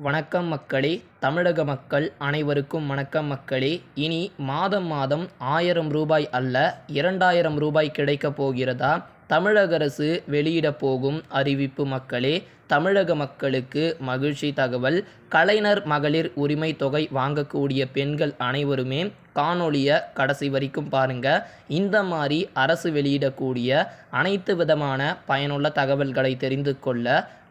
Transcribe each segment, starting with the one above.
வணக்கம் மக்களே தமிழக மக்கள் அனைவருக்கும் வணக்கம் மக்களே. இனி மாதம் மாதம் ஆயிரம் ரூபாய் அல்ல இரண்டாயிரம் ரூபாய் கிடைக்கப் போகிறதா? தமிழக அரசு வெளியிடப் போகும் அறிவிப்பு மக்களே. தமிழக மக்களுக்கு மகிழ்ச்சி தகவல். கலைஞர் மகளிர் உரிமை தொகை வாங்கக்கூடிய பெண்கள் அனைவருமே காணொளியை கடைசி வரைக்கும் பாருங்க. இந்த மாதிரி அரசு வெளியிடக்கூடிய அனைத்து விதமான பயனுள்ள தகவல்களை தெரிந்து கொள்ள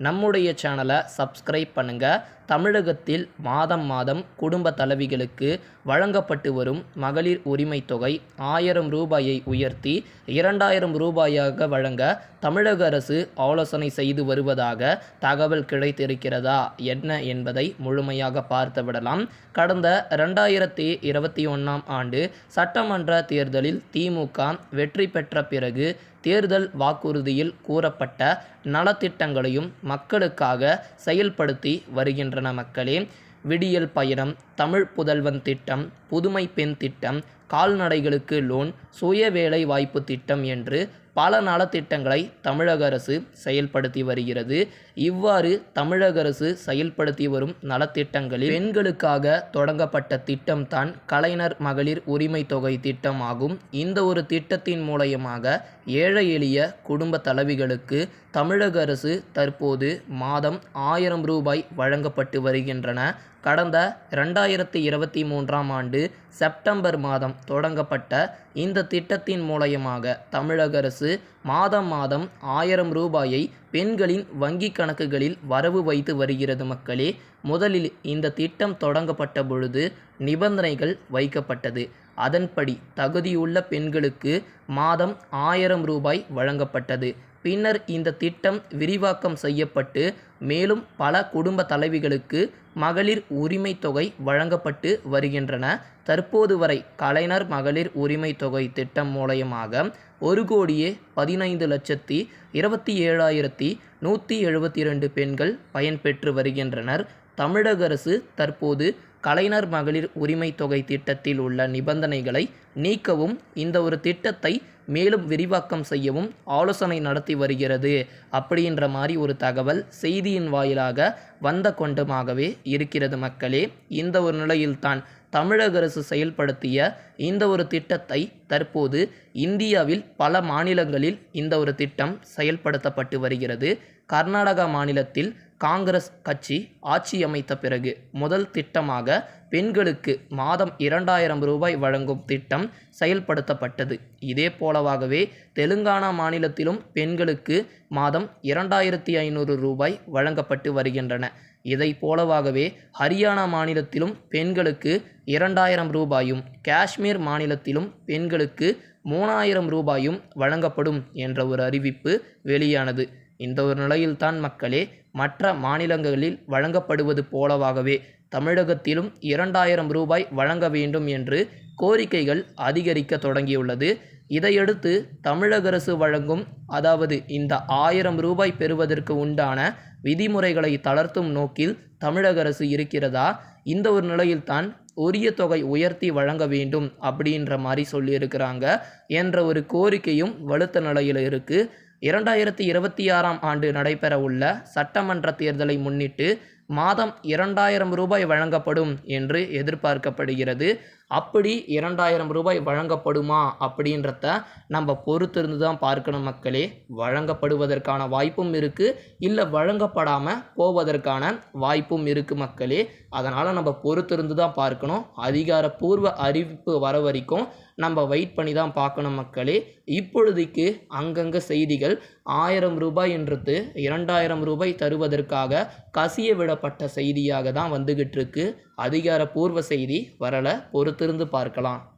நம்முடைய சேனலை சப்ஸ்கிரைப் பண்ணுங்க. தமிழகத்தில் மாதம் மாதம் குடும்ப தலைவிகளுக்கு வழங்கப்பட்டு வரும் மகளிர் உரிமை தொகை ஆயிரம் ரூபாயை உயர்த்தி இரண்டாயிரம் ரூபாயாக வழங்க தமிழக அரசு ஆலோசனை செய்து வருவதாக தகவல் கிடைத்திருக்கிறதா? என்ன என்பதை முழுமையாக பார்த்துவிடலாம். கடந்த ரெண்டாயிரத்தி இருபத்தி ஒன்றாம் ஆண்டு சட்டமன்ற தேர்தலில் திமுக வெற்றி பெற்ற பிறகு தேர்தல் வாக்குறுதியில் கூறப்பட்ட நலத்திட்டங்களையும் மக்களுக்காக செயல்படுத்தி வருகின்றன மக்களே. விடியல் பயணம் தமிழ் புதல்வன் திட்டம் புதுமை பெண் திட்டம் கால்நடைகளுக்கு லோன் சுய வேலை வாய்ப்பு திட்டம் என்று பல நலத்திட்டங்களை தமிழக அரசு செயல்படுத்தி வருகிறது. இவ்வாறு தமிழக அரசு செயல்படுத்தி வரும் நலத்திட்டங்களில் பெண்களுக்காக தொடங்கப்பட்ட திட்டம்தான் கலைஞர் மகளிர் உரிமை தொகை திட்டம் ஆகும் இந்த ஒரு திட்டத்தின் மூலயமாக ஏழை எளிய குடும்ப தலைவிகளுக்கு தமிழக அரசு தற்போது மாதம் ஆயிரம் ரூபாய் வழங்கப்பட்டு வருகின்றன. கடந்த ரெண்டாயிரத்தி இருபத்தி மூன்றாம் ஆண்டு செப்டம்பர் மாதம் தொடங்கப்பட்ட இந்த திட்டத்தின் மூலயமாக தமிழக அரசு மாதம் மாதம் ஆயிரம் ரூபாயை பெண்களின் வங்கிக் கணக்குகளில் வரவு வைத்து வருகிறது மக்களே. முதலில் இந்த திட்டம் தொடங்கப்பட்ட பொழுது நிபந்தனைகள் வைக்கப்பட்டது. அதன்படி தகுதியுள்ள பெண்களுக்கு மாதம் ஆயிரம் ரூபாய் வழங்கப்பட்டது. பின்னர் இந்த திட்டம் விரிவாக்கம் செய்யப்பட்டு மேலும் பல குடும்ப தலைவிகளுக்கு மகளிர் உரிமை தொகை வழங்கப்பட்டு வருகின்றன. தற்போது வரை கலைஞர் மகளிர் உரிமை தொகை திட்டம் மூலயமாக ஒரு கோடியே பதினைந்து லட்சத்தி இருபத்தி ஏழாயிரத்தி நூற்றி எழுபத்தி ரெண்டு பெண்கள் பயன்பெற்று வருகின்றனர். தமிழக அரசு தற்போது கலைஞர் மகளிர் உரிமை தொகை திட்டத்தில் உள்ள நிபந்தனைகளை நீக்கவும் இந்த ஒரு திட்டத்தை மேலும் விரிவாக்கம் செய்யவும் ஆலோசனை நடத்தி வருகிறது. அப்படின்ற மாதிரி ஒரு தகவல் செய்தியின் வாயிலாக வந்த கொண்டமாகவே இருக்கிறது மக்களே. இந்த ஒரு நிலையில்தான் தமிழக அரசு செயல்படுத்திய இந்த ஒரு திட்டத்தை தற்போது இந்தியாவில் பல மாநிலங்களில் இந்த ஒரு திட்டம் செயல்படுத்தப்பட்டு வருகிறது. கர்நாடகா மாநிலத்தில் காங்கிரஸ் கட்சி ஆட்சி அமைத்த பிறகு முதல் திட்டமாக பெண்களுக்கு மாதம் இரண்டாயிரம் ரூபாய் வழங்கும் திட்டம் செயல்படுத்தப்பட்டது. இதே போலவாகவே தெலுங்கானா மாநிலத்திலும் பெண்களுக்கு மாதம் இரண்டாயிரத்தி ஐநூறு ரூபாய் வழங்கப்பட்டு வருகின்றன. இதை போலவாகவே ஹரியானா மாநிலத்திலும் பெண்களுக்கு இரண்டாயிரம் ரூபாயும் காஷ்மீர் மாநிலத்திலும் பெண்களுக்கு மூணாயிரம் ரூபாயும் வழங்கப்படும் என்ற ஒரு அறிவிப்பு வெளியானது. இந்த ஒரு நிலையில்தான் மக்களே மற்ற மாநிலங்களில் வழங்கப்படுவது போலவாகவே தமிழகத்திலும் இரண்டாயிரம் ரூபாய் வழங்க வேண்டும் என்று கோரிக்கைகள் அதிகரிக்க தொடங்கியுள்ளது. இதையடுத்து தமிழக அரசு வழங்கும் அதாவது இந்த ஆயிரம் ரூபாய் பெறுவதற்கு உண்டான விதிமுறைகளை தளர்த்தும் நோக்கில் தமிழக அரசு இருக்கிறதா? இந்த ஒரு நிலையில்தான் உரிய தொகை உயர்த்தி வழங்க வேண்டும் அப்படின்ற மாதிரி சொல்லியிருக்கிறாங்க என்ற ஒரு கோரிக்கையும் வலுத்த நிலையில் இருக்குது இரண்டாயிரத்தி இருபத்தி ஆறாம் ஆண்டு நடைபெற உள்ள சட்டமன்ற தேர்தலை முன்னிட்டு மாதம் இரண்டாயிரம் ரூபாய் வழங்கப்படும் என்று எதிர்பார்க்கப்படுகிறது. அப்படி இரண்டாயிரம் ரூபாய் வழங்கப்படுமா அப்படின்றத நம்ம பொறுத்திருந்து தான் பார்க்கணும் மக்களே. வழங்கப்படுவதற்கான வாய்ப்பும் இருக்குது இல்லை வழங்கப்படாமல் போவதற்கான வாய்ப்பும் இருக்குது மக்களே. அதனால் நம்ம பொறுத்திருந்து தான் பார்க்கணும். அதிகாரப்பூர்வ அறிவிப்பு வர வரைக்கும் நம்ம வெயிட் பண்ணி தான் பார்க்கணும் மக்களே. இப்பொழுதைக்கு அங்கங்கே செய்திகள் ஆயிரம் ரூபாய் என்றது இரண்டாயிரம் ரூபாய் தருவதற்காக கசிய விடப்பட்ட செய்தியாக தான் வந்துகிட்டு இருக்கு அதிகாரப்பூர்வ செய்தி வரலை பொறுத்திருந்து பார்க்கலாம்.